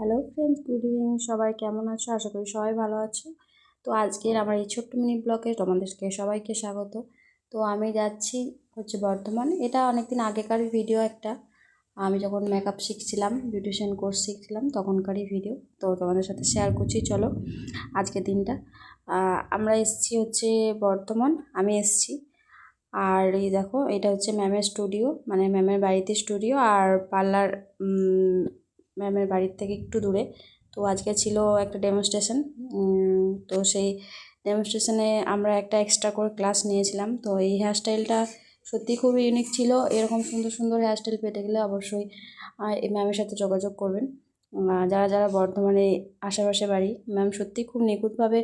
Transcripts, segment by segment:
Hello friends good evening সবাই কেমন আছো? আশা করি সবাই ভালো আছো। তো আজকের আমার এই ছোট্ট মিনি ব্লগে তোমাদেরকে সবাইকে স্বাগত। তো আমি যাচ্ছি হচ্ছে বর্ধমান। এটা অনেক দিন আগেকার ভিডিও একটা। আমি যখন মেকআপ শিখছিলাম বিউটিশিয়ান কোর্স শিখছিলাম তখনকারই ভিডিও তো তোমাদের সাথে শেয়ার করছি, চলো আজকের দিনটা। আমরা এসছি হচ্ছে বর্ধমান, আমি এসছি। আর এই দেখো, এটা হচ্ছে ম্যামের স্টুডিও মানে ম্যামের বাড়িতে স্টুডিও আর পার্লার ম্যামের বাড়ির থেকে একটু দূরে। তো আজকে ছিল একটা ডেমনস্ট্রেশন তো সেই ডেমনস্ট্রেশনে আমরা একটা এক্সট্রা করে ক্লাস নিয়েছিলাম। তো এই হেয়ারস্টাইলটা সত্যি খুবই ইউনিক ছিল। এরকম সুন্দর সুন্দর হেয়ারস্টাইল পেতে গেলে অবশ্যই এই ম্যামের সাথে যোগাযোগ করবেন। যারা যারা বর্ধমানে আশেপাশে বাড়ি, ম্যাম সত্যি খুব নিখুঁতভাবে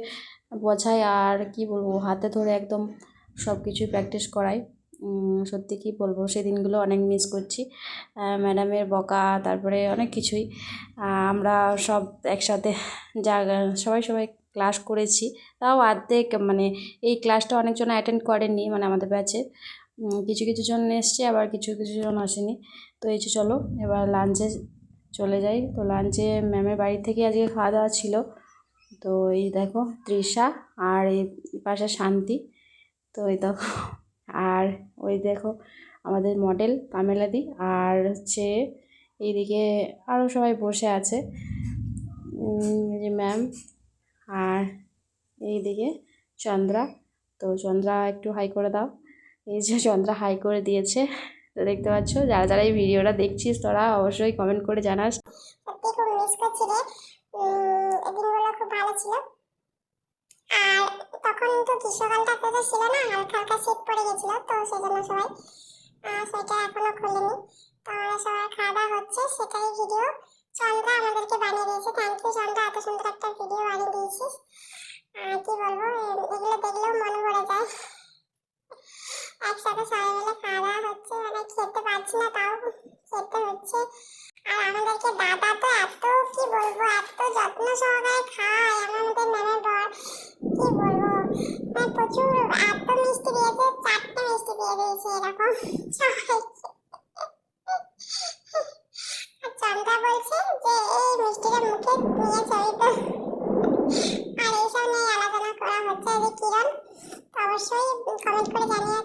বোঝায় আর কি বলব, হাতে ধরে একদম সব কিছুই প্র্যাকটিস করায়। সত্যি কি বলব? সেই দিনগুলো অনেক মিস করছি। ম্যাডামের বকা, তারপরে অনেক কিছুই। আমরা সব একসাথে যা, সবাই সবাই ক্লাস করেছি। তাও অর্ধেক মানে এই ক্লাসটা অনেকজন অ্যাটেন্ড করেননি মানে আমাদের ব্যাচে কিছু কিছু জন এসছে, আবার কিছু কিছু জন আসেনি। তো এই যে চলো, এবার লাঞ্চে চলে যাই। তো লাঞ্চে ম্যামের বাড়ি থেকে আজকে খাওয়া দাওয়া ছিল। তো এই দেখো, তৃষা আর এই পাশে শান্তি। তো এই দেখো আর ওই দেখো আমাদের মডেল পামেলাদি আর হচ্ছে এইদিকে আরও সবাই বসে আছে। যে ম্যাম আর এইদিকে চন্দ্রা। তো চন্দ্রা একটু হাই করে দাও। এই যে চন্দ্রা হাই করে দিয়েছে। তো দেখতে পাচ্ছ, যারা যারা এই ভিডিওটা দেখছিস তোরা অবশ্যই কমেন্ট করে জানাস। খুব ভালো ছিল। আর তখন তো গ্রীষ্মকালটা তো ছিল না, হালকা হালকা শীত পড়ে গেছিল, তো সেজন্য সবাই সোয়েটার এখনও খোলেনি। তো আমরা সবার খাওয়া হচ্ছে সেটাই ভিডিও চন্দ্রা আমাদেরকে বানিয়ে দিয়েছে। থ্যাংক ইউ চন্দ্রা, এত সুন্দর একটা ভিডিও বানিয়ে দিয়েছিস। আর কি বলব এগুলো দেখলেও মন ভরে যায়। একসাথে সবাই মিলে খাওয়া হচ্ছে মানে খেতে পারছি না তাও, খেতে হচ্ছে। আর আমাদেরকে দাদা তো এত মানে প্রচুর এত মিষ্টি দিয়েছে, চারটে মিষ্টি দিয়ে দিয়েছে এরকম। আর চন্দ্রা বলছে যে, এই মিষ্টিটা মুখে নিয়ে চলি তো। আর এইসব নিয়ে আলোচনা করা হচ্ছে যে কিরণ। অবশ্যই কমেন্ট করে জানিয়ে